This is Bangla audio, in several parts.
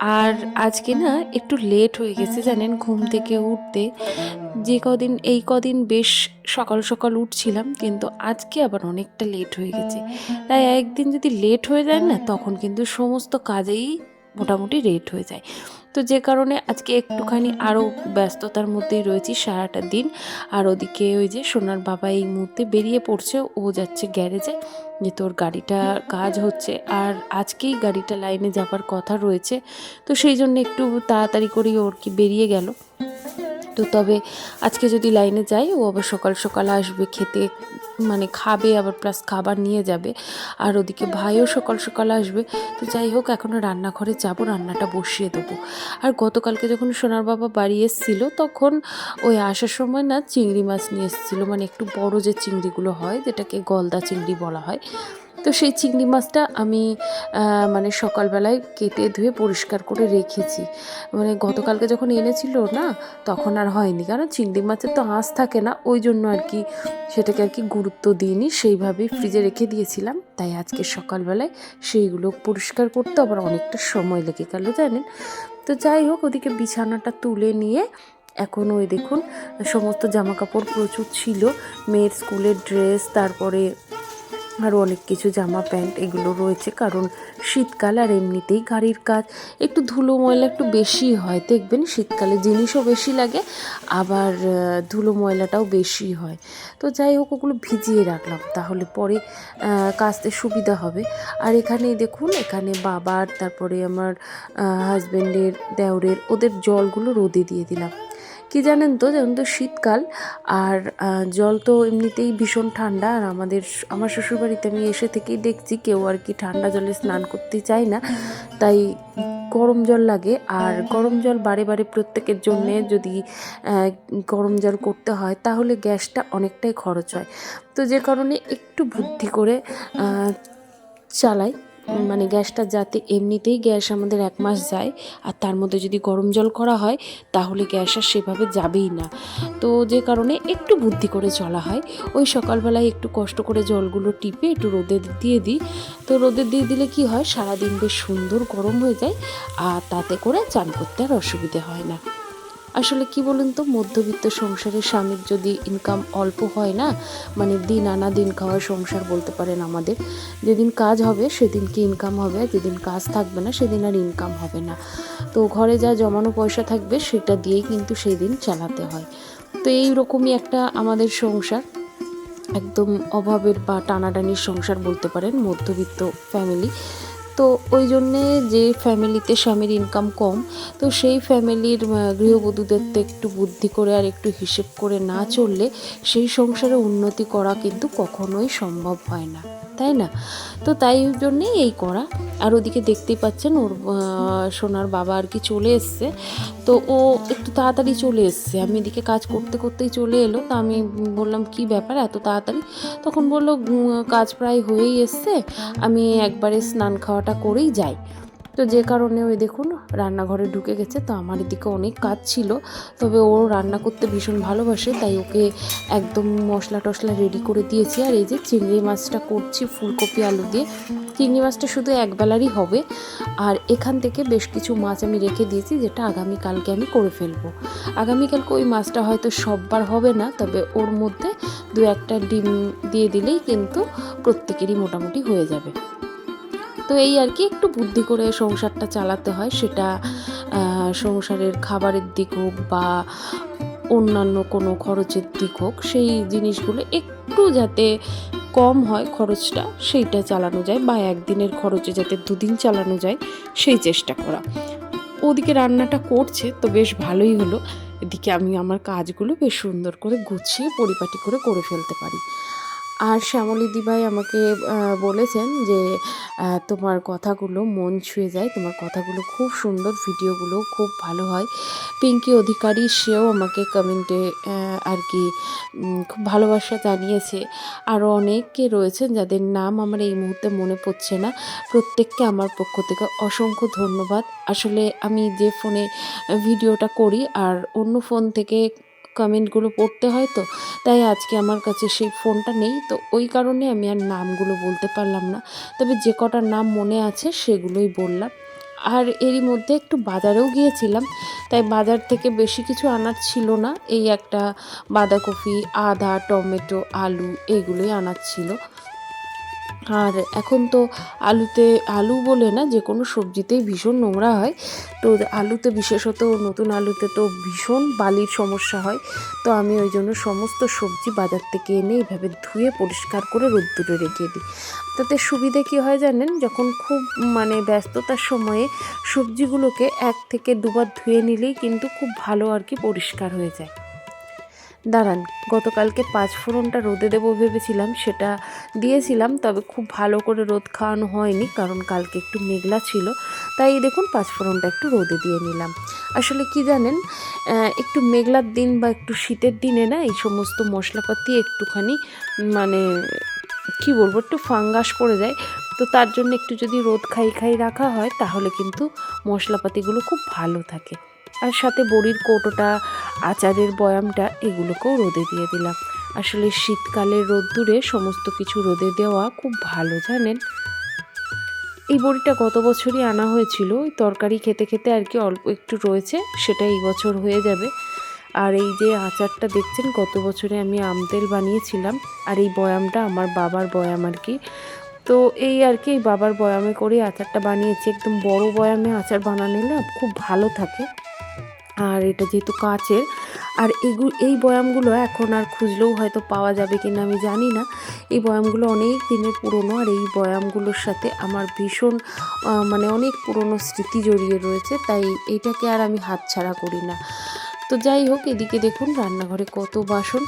আর আজকে না একটু লেট হয়ে গেছে, জানেন, ঘুম থেকে উঠতে। যে কদিন, এই কদিন বেশ সকাল সকাল উঠছিলাম, কিন্তু আজকে আবার অনেকটা লেট হয়ে গেছে। তাই একদিন যদি লেট হয়ে যায় না, তখন কিন্তু সমস্ত কাজেই মোটামুটি রেট হয়ে যায়। তো যে কারণে আজকে একটুখানি আরও ব্যস্ততার মধ্যেই রয়েছি সারাটা দিন। আর ওদিকে ওই যে সোনার বাবা এই মুহূর্তে বেরিয়ে পড়ছে, ও যাচ্ছে গ্যারেজে। যে তোর গাড়িটা কাজ হচ্ছে, আর আজকেই গাড়িটা লাইনে যাবার কথা রয়েছে। তো সেই জন্য একটু তাড়াতাড়ি করেই ওর কি বেরিয়ে গেল। তো তবে আজকে যদি লাইনে যাই, ও আবার সকাল সকাল আসবে খেতে মানে খাবে, আবার প্লাস খাবার নিয়ে যাবে। আর ওদিকে ভাইও সকাল সকাল আসবে। তো যাই হোক এখনও রান্নাঘরে যাব, রান্নাটা বসিয়ে দেবো। আর গতকালকে যখন সোনার বাবা বাড়ি এসেছিল, তখন ওই আসার সময় না চিংড়ি মাছ নিয়ে এসেছিল। মানে একটু বড় যে চিংড়িগুলো হয়, যেটাকে গলদা চিংড়ি বলা হয় তো সেই চিংড়ি মাছটা আমি মানে সকালবেলায় কেটে ধুয়ে পরিষ্কার করে রেখেছি। মানে গতকালকে যখন এনেছিল না, তখন আর হয়নি। কারণ চিংড়ি মাছের তো আঁশ থাকে না, ওই জন্য আর কি সেটাকে আর কি গুরুত্ব দিইনি। সেইভাবেই ফ্রিজে রেখে দিয়েছিলাম। তাই আজকে সকালবেলায় সেইগুলো পরিষ্কার করতে আবার অনেকটা সময় লেগে গেল, জানেন? তো যাই হোক, ওদিকে বিছানাটা তুলে নিয়ে এখন ওই দেখুন, সমস্ত জামা কাপড় প্রচুর ছিল। মেয়ের স্কুলের ড্রেস, তারপরে আরও অনেক কিছু জামা, প্যান্ট এগুলো রয়েছে, কারণ শীতকাল আর এমনিতেই গাড়ির কাজ। একটু ধুলো ময়লা একটু বেশি হয়, দেখবেন শীতকালে জিনিসও বেশি লাগে, আবার ধুলো ময়লাটাও বেশি হয়। তো যাই হোক, ওগুলো ভিজিয়ে রাখলাম, তাহলে পরে কাচতে সুবিধা হবে। আর এখানে দেখুন, এখানে বাবার, তারপরে আমার হাজব্যান্ডের দেওরের, ওদের জলগুলো রোদে দিয়ে দিলাম। কি জানেন তো যেমন তো শীতকাল, আর জল তো এমনিতেই ভীষণ ঠান্ডা, আর আমাদের আমার শ্বশুরবাড়িতে আমি এসে থেকেই দেখছি কেউ আর কি ঠান্ডা জলে স্নান করতে চায় না। তাই গরম জল লাগে, আর গরম জল বারে বারে প্রত্যেকের জন্যে যদি গরম জল করতে হয়, তাহলে গ্যাসটা অনেকটাই খরচ হয়। তো যে কারণে একটু বুদ্ধি করে চালাই। মানে গ্যাসটা যাতে এমনিতেই গ্যাস আমাদের এক মাস যায় আর তার মধ্যে যদি গরম জল করা হয়, তাহলে গ্যাস আর সেভাবে যাবেই না। তো যে কারণে একটু বুদ্ধি করে চলা হয়। ওই সকালবেলায় একটু কষ্ট করে জলগুলো টিপে একটু রোদে দিয়ে দিই। তো রোদে দিয়ে দিলে কি হয়? সারাদিন বেশ সুন্দর গরম হয়ে যায়। আর তাতে করে চান করতে আর অসুবিধে হয় না। আসলে কি বলুন তো, মধ্যবিত্ত সংসারের স্বামীর যদি ইনকাম অল্প হয় না মানে দিন আনা দিন খাওয়া সংসার বলতে পারেন আমাদের, যেদিন কাজ হবে সেদিন কি ইনকাম হবে, যেদিন কাজ থাকবে না সেদিন আর ইনকাম হবে না। তো ঘরে যা জমানো পয়সা থাকবে সেটা দিয়েই কিন্তু সেই দিন চালাতে হয়। তো এই রকমই একটা আমাদের সংসার, একদম অভাবের বা টানাটানির সংসার বলতে পারেন মধ্যবিত্ত ফ্যামিলি তো ওই জন্যে যে ফ্যামিলিতে স্বামীর ইনকাম কম, তো সেই ফ্যামিলির গৃহবধূদের তো একটু বুদ্ধি করে আর একটু হিসেব করে না চললে সেই সংসারে উন্নতি করা কিন্তু কখনোই সম্ভব হয় না। তাই না? তো তাই জন্যেই এই করা। আর ওদিকে দেখতেই পাচ্ছেন ওর সোনার বাবা আর কি চলে এসছে। তো ও একটু তাড়াতাড়ি চলে এসছে। আমি এদিকে কাজ করতে করতেই চলে এলো। তা আমি বললাম, কি ব্যাপার? এত তাড়াতাড়ি? তখন বলল কাজ প্রায় হয়েই এসছে। আমি একবারে স্নান খাওয়াটা করেই যাই। তো যে কারণে ওই দেখুন, রান্নাঘরে ঢুকে গেছে। তো আমার এদিকে অনেক কাজ ছিল, তবে ও রান্না করতে ভীষণ ভালোবাসে, তাই ওকে একদম মশলা টশলা রেডি করে দিয়েছি। আর এই যে চিংড়ি মাছটা করছি ফুলকপি, আলু দিয়ে, চিংড়ি মাছটা শুধু একবেলারই হবে। আর এখান থেকে বেশ কিছু মাছ আমি রেখে দিয়েছি, যেটা আগামীকালকে আমি করে ফেলব। আগামীকালকে ওই মাছটা হয়তো সববার হবে না, তবে ওর মধ্যে দু একটা ডিম দিয়ে দিলেই কিন্তু প্রত্যেকেরই মোটামুটি হয়ে যাবে। তো এই আর কি, একটু বুদ্ধি করে সংসারটা চালাতে হয়। সেটা সংসারের খাবারের দিক হোক বা অন্যান্য কোনো খরচের দিক হোক, সেই জিনিসগুলো একটু যাতে কম হয় খরচটা, সেইটা চালানো যায় বা একদিনের খরচে যাতে দুদিন চালানো যায়, সেই চেষ্টা করা। ওদিকে রান্নাটা করছে, তো বেশ ভালোই হলো। এদিকে আমি আমার কাজগুলো বেশ সুন্দর করে গুছিয়ে, পরিপাটি করে করে ফেলতে পারি। আর শ্যামলী দিভাই আমাকে বলেছেন যে তোমার কথাগুলো মন ছুঁয়ে যায়। তোমার কথাগুলো খুব সুন্দর ভিডিওগুলো খুব ভালো হয়। পিঙ্কি অধিকারী, সেও আমাকে কমেন্টে আর কি খুব ভালোবাসা জানিয়েছে। আরও অনেকে রয়েছেন যাদের নাম আমার এই মুহূর্তে মনে পড়ছে না। প্রত্যেককে আমার পক্ষ থেকে অসংখ্য ধন্যবাদ। আসলে আমি যে ফোনে ভিডিওটা করি আর অন্য ফোন থেকে কমেন্টগুলো পড়তে হয় তো। তাই আজকে আমার কাছে সেই ফোনটা নেই। তো ওই কারণে আমি আর নামগুলো বলতে পারলাম না। তবে যে কটার নাম মনে আছে সেগুলোই বললাম। আর এরই মধ্যে একটু বাজারেও গিয়েছিলাম। তাই বাজার থেকে বেশি কিছু আনার ছিল না। এই একটা বাঁধাকপি, আদা, টমেটো, আলু এগুলোই আনার ছিল। আর এখন তো আলুতে, আলু বলে না, যে কোনো সবজিতেই ভীষণ নোংরা হয়। তো আলুতে বিশেষত নতুন আলুতে তো ভীষণ বালির সমস্যা হয়। তো আমি ওই জন্য সমস্ত সবজি বাজার থেকে এনে এইভাবে ধুয়ে পরিষ্কার করে রোদ্দুরে রেখে দিই। তাতে সুবিধে কী হয় জানেন? যখন খুব মানে ব্যস্ততার সময়ে সবজিগুলোকে এক থেকে দুবার ধুয়ে নিলেই কিন্তু খুব ভালো আর কি পরিষ্কার হয়ে যায়। দাঁড়ান, গতকালকে পাঁচ ফোড়নটা রোদে দেবো ভেবেছিলাম, সেটা দিয়েছিলাম, তবে খুব ভালো করে রোদ খাওয়ানো হয়নি, কারণ কালকে একটু মেঘলা ছিল, তাই দেখুন পাঁচ ফোড়নটা একটু রোদে দিয়ে নিলাম। আসলে কি জানেন একটু মেঘলার দিন বা একটু শীতের দিনে না, এই সমস্ত মশলাপাতি একটুখানি মানে কি বলব, একটু ফাঙ্গাস পড়ে যায়, তো তার জন্য একটু যদি রোদ খাই খাই রাখা হয়, তাহলে কিন্তু মশলাপাতিগুলো খুব ভালো থাকে। আর সাথে বড়ির কৌটোটা, আচারের বয়ামটা, এগুলোকেও রোদে দিয়ে দিলাম। আসলে শীতকালের রোদ্দুরে সমস্ত কিছু রোদে দেওয়া খুব ভালো, জানেন? এই বড়িটা গত বছরই আনা হয়েছিল। ওই তরকারি খেতে খেতে আর কি অল্প একটু রয়েছে, সেটা এই বছর হয়ে যাবে। আর এই যে আচারটা দেখছেন, গত বছরে আমি আম তেল বানিয়েছিলাম, আর এই বয়ামটা আমার বাবার বয়াম আর কি। তো এই আর কি বাবার বয়ামে করে আচারটা বানিয়েছি। একদম বড় বয়ামে আচার বানালে না খুব ভালো থাকে। আর এটা যেহেতু কাঁচের, আর এগুলো এই বয়ামগুলো এখন আর খুঁজলেও হয়তো পাওয়া যাবে কিনা আমি জানি না। এই বয়ামগুলো অনেক দিনের পুরনো আর এই বয়ামগুলোর সাথে আমার ভীষণ মানে অনেক পুরনো স্মৃতি জড়িয়ে রয়েছে, তাই এটাকে আর আমি হাতছাড়া করি না। তো যাই হোক, এদিকে দেখুন রান্নাঘরে কত বাসন।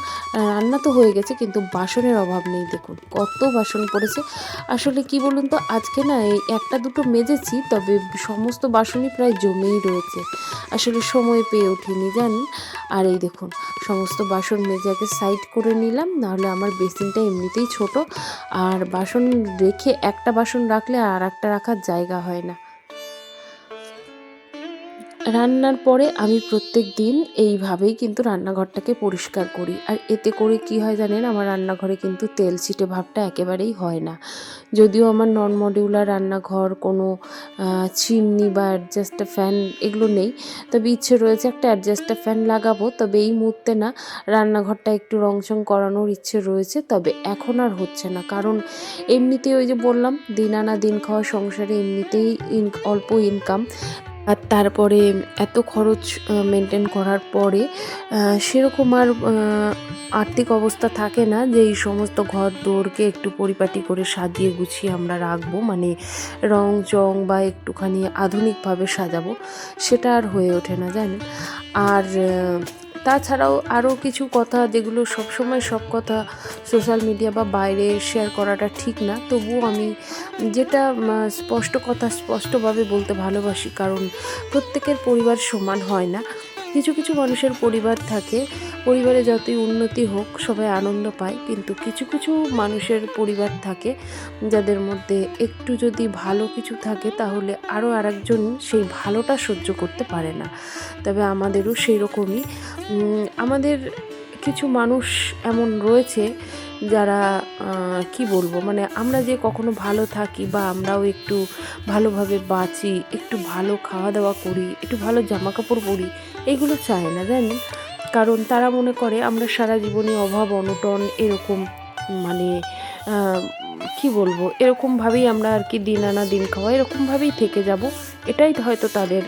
রান্না তো হয়ে গেছে, কিন্তু বাসনের অভাব নেই, দেখুন কত বাসন পড়েছে। আসলে কি বলুন তো, আজকে না এই একটা দুটো মেজেছি, তবে সমস্ত বাসনই প্রায় জমেই রয়েছে। আসলে সময় পেয়ে ওঠিনি জানেন? আর এই দেখুন, সমস্ত বাসন মেজে আগে সাইড করে নিলাম, নাহলে আমার বেসিনটা এমনিতেই ছোট। আর বাসন রেখে একটা বাসন রাখলে আর একটা রাখার জায়গা হয় না। রান্নার পরে আমি প্রত্যেক দিন এইভাবেই কিন্তু রান্নাঘরটাকে পরিষ্কার করি। আর এতে করে কি হয় জানেন? আমার রান্নাঘরে কিন্তু তেল ছিটে ভাবটা একেবারেই হয় না। যদিও আমার নন মডিউলার রান্নাঘর, কোনো চিমনি বা অ্যাডজাস্টার ফ্যান এগুলো নেই। তবে ইচ্ছে রয়েছে একটা অ্যাডজাস্টার ফ্যান লাগাবো। তবে এই মুহূর্তে না, রান্নাঘরটা একটু রংচং করানোর ইচ্ছে রয়েছে। তবে এখন আর হচ্ছে না। কারণ এমনিতেই ওই যে বললাম, দিন আনা, দিন খাওয়া, সংসারে এমনিতেই অল্প ইনকাম আর তারপরে এত খরচ মেনটেন করার পরে সেরকম আর আর্থিক অবস্থা থাকে না যে এই সমস্ত ঘর দৌড়কে একটু পরিপাটি করে সাজিয়ে গুছিয়ে আমরা রাখব। মানে রং চং বা একটুখানি আধুনিকভাবে সাজাবো, সেটা আর হয়ে ওঠে না, জানেন? আর তাছাড়াও আরও কিছু কথা যেগুলো সবসময় সব কথা সোশ্যাল মিডিয়া বা বাইরে শেয়ার করাটা ঠিক না, তবুও আমি যেটা স্পষ্ট কথা স্পষ্টভাবে বলতে ভালোবাসি, কারণ প্রত্যেকের পরিবার সমান হয় না। কিছু কিছু মানুষের পরিবার থাকে, পরিবারে যতই উন্নতি হোক, সবাই আনন্দ পায়, কিন্তু কিছু কিছু মানুষের পরিবার থাকে যাদের মধ্যে একটু যদি ভালো কিছু থাকে, তাহলে আরও আরেকজন সেই ভালোটা সহ্য করতে পারে না। তবে আমাদেরও সেই রকমই আমাদের কিছু মানুষ এমন রয়েছে যারা কি বলব মানে আমরা যে কখনো ভালো থাকি বা আমরাও একটু ভালোভাবে বাঁচি, একটু ভালো খাওয়া দাওয়া করি, একটু ভালো জামা কাপড় পরি এগুলো চায় না, জানেন? কারণ তারা মনে করে আমরা সারা জীবনে অভাব, অনটন এরকম মানে কি বলব? এরকমভাবেই আমরা আর কি দিন আনা দিন খাওয়া, এরকমভাবেই থেকে যাব। এটাই হয়তো তাদের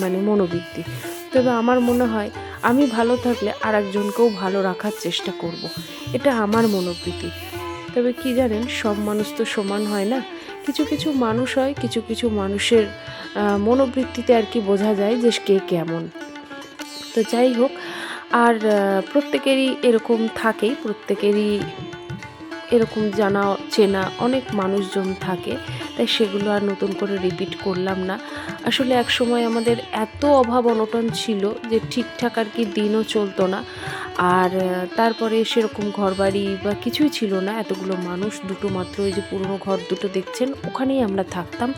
মানে মনোবৃত্তি। তবে আমার মনে হয় আমি ভালো থাকলে আর একজনকেও ভালো রাখার চেষ্টা করব। এটা আমার মনোবৃত্তি। তবে কি জানেন, সব মানুষ তো সমান হয় না। কিছু কিছু মানুষ হয়, কিছু কিছু মানুষের মনোবৃত্তিতে আর কি বোঝা যায় যে কে কেমন। তো যাই হোক আর প্রত্যেকেরই এরকম থাকেই প্রত্যেকেরই এরকম জানা চেনা অনেক মানুষজন থাকে। তাই সেগুলো আর নতুন করে রিপিট করলাম না। আসলে এক সময় আমাদের এত অভাব অনটন ছিল যে ঠিকঠাক আর কি দিনও চলতো না। আর তারপরে সেরকম ঘরবাড়ি বা কিছুই ছিল না। এতগুলো মানুষ, দুটো মাত্র ওই যে পুরনো ঘর দুটো দেখছেন, ওখানেই আমরা থাকতাম।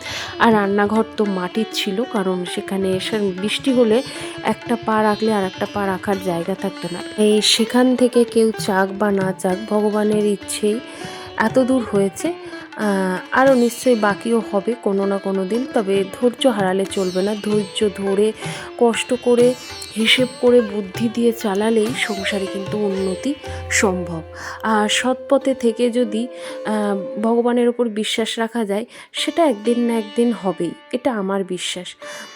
আর রান্নাঘর তো মাটির ছিল, কারণ সেখানে বৃষ্টি হলে একটা পা রাখলে আর একটা পা রাখার জায়গা থাকতো না। এই সেখান থেকে কেউ চাক বা না চাক, ভগবানের ইচ্ছেই এত দূর হয়েছে আরও নিশ্চয়ই বাকিও হবে কোনো না কোনো দিন, তবে ধৈর্য হারালে চলবে না। ধৈর্য ধরে, কষ্ট করে, হিসেব করে, বুদ্ধি দিয়ে চালালেই সংসারে কিন্তু উন্নতি সম্ভব। আর সৎ পথে থেকে যদি ভগবানের ওপর বিশ্বাস রাখা যায়, সেটা একদিন না একদিন হবেই। এটা আমার বিশ্বাস।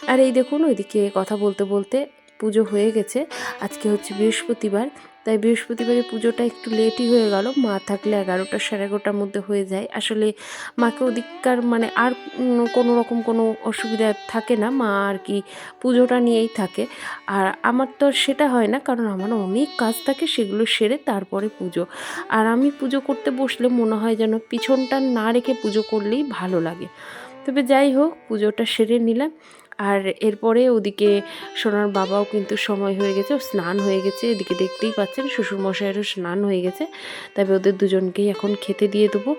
আর এই দেখুন, ওইদিকে কথা বলতে বলতে পুজো হয়ে গেছে। আজকে হচ্ছে বৃহস্পতিবার। তাই বৃহস্পতিবারের পুজোটা একটু লেটই হয়ে গেল। মা থাকলে এগারোটা সাড়ে এগারোটার মধ্যে হয়ে যায়। আসলে মাকে ওদিককার মানে আর কোনো রকম কোনো অসুবিধা থাকে না। মা আর কি পুজোটা নিয়েই থাকে। আর আমার তো সেটা হয় না, কারণ আমার অনেক কাজ থাকে সেগুলো সেরে তারপরে পুজো। আর আমি পুজো করতে বসলে মনে হয় যেন পিছনটা না রেখে পুজো করলেই ভালো লাগে। তবে যাই হোক, পুজোটা সেরে নিলাম। আর এরপরে ওদিকে সোনার বাবাও কিন্তু সময় হয়ে গেছে স্নান হয়ে গেছে, এদিকে দেখতেই পাচ্ছেন শ্বশুরমশাইয়েরও স্নান হয়ে গেছে। তবে ওদের দুজনকেই এখন খেতে দিয়ে দেবো।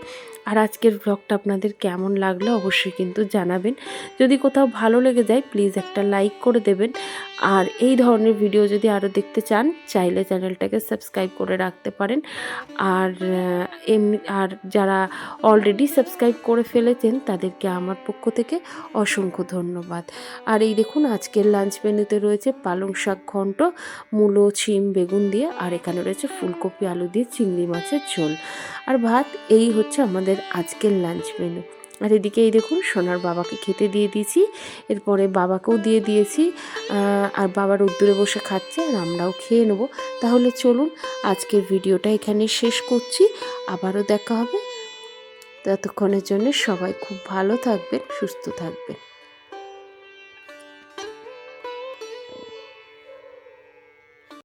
আর আজকের ব্লগটা আপনাদের কেমন লাগল অবশ্যই কিন্তু জানাবেন। যদি কোথাও ভালো লেগে যায় প্লিজ একটা লাইক করে দেবেন। আর এই ধরনের ভিডিও যদি আরও দেখতে চান, চাইলে চ্যানেলটাকে সাবস্ক্রাইব করে রাখতে পারেন। আর এমনি, আর যারা অলরেডি সাবস্ক্রাইব করে ফেলেছেন, তাদেরকে আমার পক্ষ থেকে অসংখ্য ধন্যবাদ। আর এই দেখুন, আজকের লাঞ্চ মেনুতে রয়েছে পালং শাক ঘন্ট, মূলো ছিম বেগুন দিয়ে, আর এখানে রয়েছে ফুলকপি, আলু দিয়ে, চিংড়ি মাছের ঝোল। আর ভাত, এই হচ্ছে আমাদের আজকের লাঞ্চ মেনু আর এদিকে এই দেখুন, সোনার বাবাকে খেতে দিয়ে দিয়েছি, এরপরে বাবাকেও দিয়ে দিয়েছি আর বাবার উদ্দুরে বসে খাচ্ছে, আর আমরাও খেয়ে নেব। তাহলে চলুন, আজকের ভিডিওটা এখানে শেষ করছি, আবারও দেখা হবে। ততক্ষণের জন্য সবাই খুব ভালো থাকবেন, সুস্থ থাকবেন।